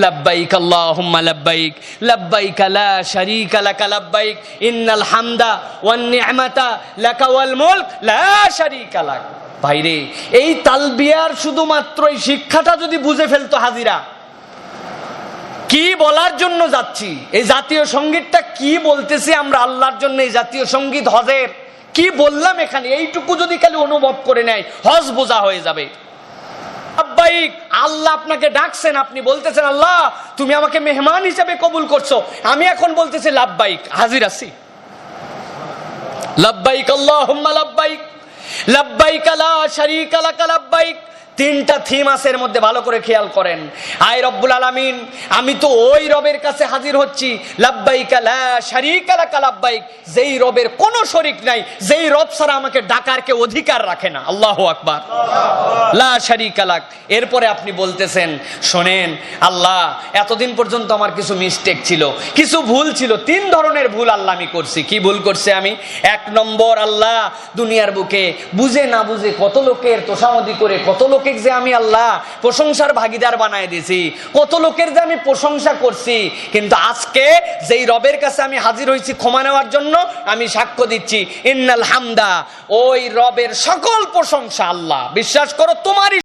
لبيك اللهم لبيك لبيك لا شريك لك لبيك إن الحمد والنعمة لك والملك لا شريك لك ভাইরে এই তালবিয়ার শুধুমাত্র এই শিক্ষাটা যদি বুঝে ফেলতো হাজিরা কি বলার জন্য যাচ্ছি এই জাতীয় সঙ্গীতটা কি বলতেছি আমরা আল্লাহর জন্য এই জাতীয় সঙ্গীত হজের কি বললাম এখানে এইটুকু যদি খালি অনুভব করে নেয় হজ বোঝা হয়ে যাবে লাব্বাইক আল্লাহ আপনাকে ডাকছেন, আপনি বলতেছেন, আল্লাহ, তুমি আমাকে মেহমান হিসেবে কবুল করছ। আমি এখন বলতেছি, লাব্বাইক, হাজির আছি। লাব্বাইক আল্লাহ লাভবাইক লাভবাইক আলা শারীকা লাকা, লাব্বাইক। তিনটা থিম আছে এর মধ্যে ভালো করে খেয়াল করেন। আয় রব্বুল আলামিন, আমি তো ওই রবের কাছে হাজির হচ্ছি। লাব্বাইকা লা শারীকা লাকা লাব্বাইক, যেই রবের কোনো শরিক নাই, যেই রব ছাড়া আমাকে ডাকার কেউ অধিকার রাখে না। আল্লাহু আকবার। লা শারীকা লাক। এরপরে আপনি বলতেছেন, শোনেন, আল্লাহ, এতদিন পর্যন্ত আমার কিছু মিস্টেক ছিল, কিছু ভুল ছিল, তিন ধরনের ভুল আল্লাহ আমি করছি। কি ভুল করছে আমি? এক নম্বর, আল্লাহ, দুনিয়ার বুকে বুঝে না বুঝে কত লোকের তোষামদি করে, কত লোকের যে আমি আল্লাহ প্রশংসার ভাগিদার বানায় দিয়েছি, কত লোকের যে আমি প্রশংসা করছি, কিন্তু আজকে যেই রবের কাছে আমি হাজির হয়েছি ক্ষমা নেওয়ার জন্য, আমি সাক্ষ্য দিচ্ছি, ইন্নাল হামদা ওই রবের সকল প্রশংসা আল্লাহ। বিশ্বাস করো, তোমারই